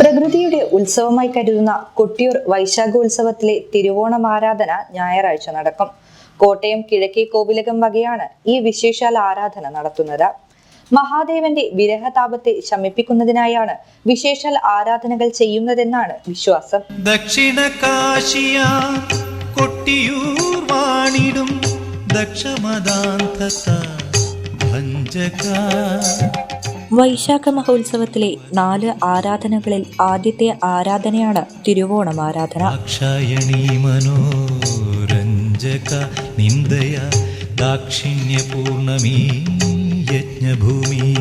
പ്രകൃതിയുടെ ഉത്സവമായി കരുതുന്ന കൊട്ടിയൂർ വൈശാഖോത്സവത്തിലെ തിരുവോണം ആരാധന ഞായറാഴ്ച നടക്കും. കോട്ടയം കിഴക്കേ കോവിലകം വകയാണ് ഈ വിശേഷാൽ ആരാധന നടത്തുന്നത്. മഹാദേവന്റെ വിരഹതാപത്തെ ശമിപ്പിക്കുന്നതിനായാണ് വിശേഷാൽ ആരാധനകൾ ചെയ്യുന്നതെന്നാണ് വിശ്വാസം. ദക്ഷിണ കാശിയ കൊട്ടിയൂർ വാണിടും വൈശാഖ മഹോത്സവത്തിലെ നാല് ആരാധനകളിൽ ആദ്യത്തെ ആരാധനയാണ് തിരുവോണം ആരാധന. അക്ഷയണീ മനോരഞ്ജക നിന്ദയ ദാക്ഷിണ്യ ദാക്ഷിണ്യപൂർണമീ യജ്ഞഭൂമി.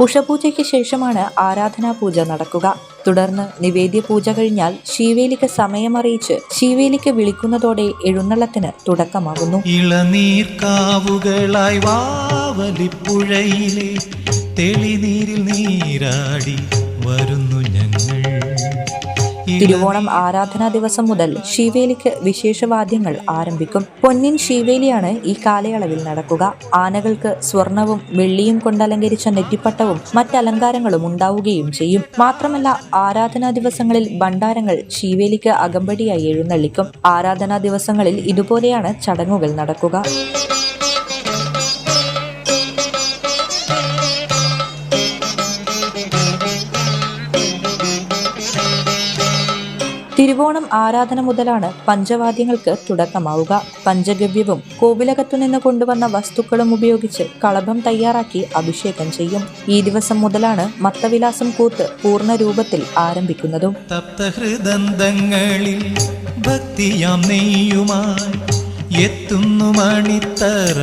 ഉഷപൂജയ്ക്ക് ശേഷമാണ് ആരാധനാ പൂജ നടക്കുക. തുടർന്ന് നിവേദ്യ പൂജ കഴിഞ്ഞാൽ ശിവേലിക്ക് സമയമറിയിച്ച് ശിവേലിക്ക് വിളിക്കുന്നതോടെ എഴുന്നള്ളത്തിന് തുടക്കമാകുന്നു. ഇളനീർക്കാവുകളായി വാവലിപ്പുഴയിലെ തെളിനീരിൽ നീരാടി വരുന്നു ഞങ്ങൾ. തിരുവോണം ആരാധനാ ദിവസം മുതൽ ശിവേലിക്ക് വിശേഷവാദ്യങ്ങൾ ആരംഭിക്കും. പൊന്നിൻ ശിവേലിയാണ് ഈ കാലയളവിൽ നടക്കുക. ആനകൾക്ക് സ്വർണവും വെള്ളിയും കൊണ്ടലങ്കരിച്ച നെറ്റിപ്പട്ടവും മറ്റലങ്കാരങ്ങളും ഉണ്ടാവുകയും ചെയ്യും. മാത്രമല്ല ആരാധനാ ദിവസങ്ങളിൽ ഭണ്ഡാരങ്ങൾ ശിവേലിക്ക് അകമ്പടിയായി എഴുന്നള്ളിക്കും. ആരാധനാ ദിവസങ്ങളിൽ ഇതുപോലെയാണ് ചടങ്ങുകൾ നടക്കുക. തിരുവോണം ആരാധന മുതലാണ് പഞ്ചവാദ്യങ്ങൾക്ക് തുടക്കമാവുക. പഞ്ചഗവ്യവും കോവിലകത്തു നിന്ന് കൊണ്ടുവന്ന വസ്തുക്കളും ഉപയോഗിച്ച് കളഭം തയ്യാറാക്കി അഭിഷേകം ചെയ്യും. ഈ ദിവസം മുതലാണ് മത്തവിലാസം കൂത്ത് പൂർണ രൂപത്തിൽ ആരംഭിക്കുന്നതും. തപ്തഹൃദന്തങ്ങളിൽ ഭക്തിയാം എത്തുന്നു മണിത്തറ